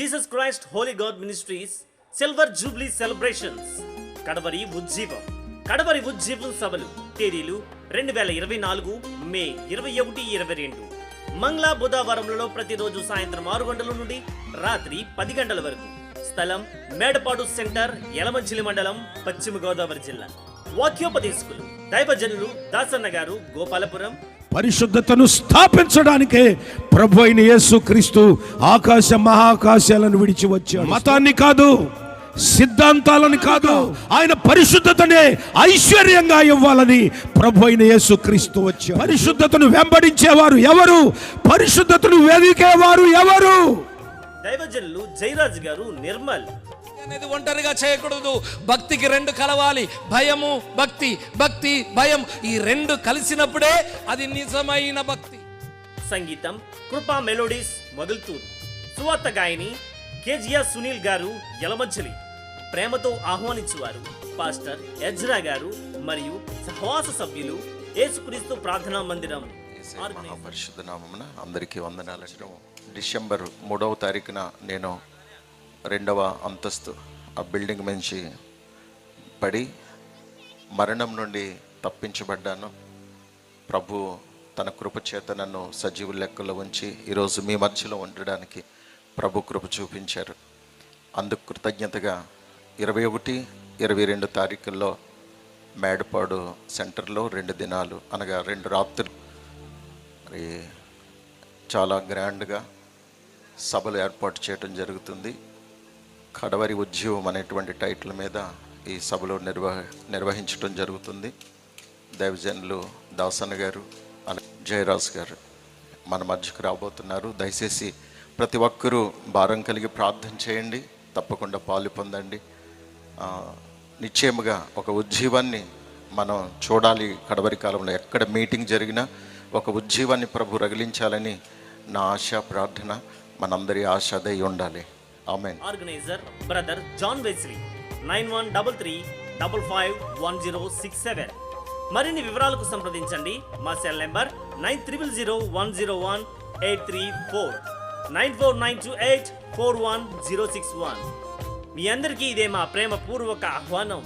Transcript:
Jesus Christ holy God ministries silver jubilee celebrations కడవరి ఉజ్జీవం. కడవరి ఉజ్జీవం సభలు. తేదీలు రెండు వేల ఇరవై నాలుగు మే ఇరవై ఒకటి ఇరవై రెండు. మంగళ బుధవారంలో ప్రతిరోజు సాయంత్రం ఆరు గంటల నుండి రాత్రి పది గంటల వరకు. స్థలం మేడపాడు సెంటర్ యలమంచిలి మండలం పశ్చిమ గోదావరి జిల్లా. వాక్యోపదేశకులు దైవజనులు దాసన్న గారు గోపాలపురం పరిశుద్ధతను స్థాపించడానికే ప్రభు అయిన యేసు క్రీస్తు ఆకాశ మహాకాశాలను విడిచి వచ్చాడు. మతాన్ని కాదు సిద్ధాంతాలను కాదు ఆయన పరిశుద్ధతనే ఐశ్వర్యంగా ఇవ్వాలని ప్రభు అయిన యేసు క్రీస్తు వచ్చాడు. పరిశుద్ధతను వెంబడించేవారు ఎవరు? పరిశుద్ధతను వెదికేవారు ఎవరు? దైవజనులు జయరాజు గారు నిర్మల్. అనేది ఒంటరిగా చేయకూడదు. భక్తికి రెండు కలవాలి. భయము భక్తి భక్తి భయం. ఈ రెండు కలిసినప్పుడే అది నిజమైన భక్తి. సంగీతం కృపా మెలోడీస్ మొగల్తూరు సువార్త గాయని కేజియా సునీల్ గారు యలమంచిలి. ప్రేమతో ఆహ్వానించువారు పాస్టర్ ఎజ్రా గారు మరియు సహవాస సభ్యులు యేసుక్రీస్తు ప్రార్థనా మందిరం. మహాపరిశుద్ధ నామమున అందరికీ వందనాలు డిసెంబర్ మూడవ తారీఖున నేను రెండవ అంతస్తు ఆ బిల్డింగ్ నుంచి పడి మరణం నుండి తప్పించబడ్డాను. ప్రభు తన కృపచేత నన్ను సజీవ లెక్కలో ఉంచి ఈరోజు మీ మధ్యలో ఉండడానికి ప్రభు కృప చూపించారు. అందుకు కృతజ్ఞతగా ఇరవై ఒకటి ఇరవై రెండు తారీఖుల్లో మేడపాడు సెంటర్లో రెండు దినాలు అనగా రెండు రాత్రులు మరి చాలా గ్రాండ్గా సభలు ఏర్పాటు చేయడం జరుగుతుంది. కడవరి ఉద్యమం అనేటువంటి టైటిల్ మీద ఈ సభలో నిర్వహ నిర్వహించడం జరుగుతుంది. దైవజనులు దాసన్ గారు జయరాజ్ గారు మన మధ్యకు రాబోతున్నారు. దయచేసి ప్రతి ఒక్కరూ భారం కలిగి ప్రార్థన చేయండి. తప్పకుండా పాలు పొందండి. నిశ్చయముగా ఒక ఉజ్జీవాన్ని మనం చూడాలి. కడవరి కాలంలో ఎక్కడ మీటింగ్ జరిగినా ఒక ఉజ్జీవాన్ని ప్రభు రగిలించాలని నా ఆశ ప్రార్థన. మనందరి ఆశ అదై ఉండాలి. Organiser brother John Wesley nine one double three double five one zero six seven మరిన్ని వివరాలకు సంప్రదించండి. మా cell number nine triple zero one zero one eight three four nine four nine two eight four one zero six one మీ అందరికీ ఇదే మా ప్రేమపూర్వక ఆహ్వానం.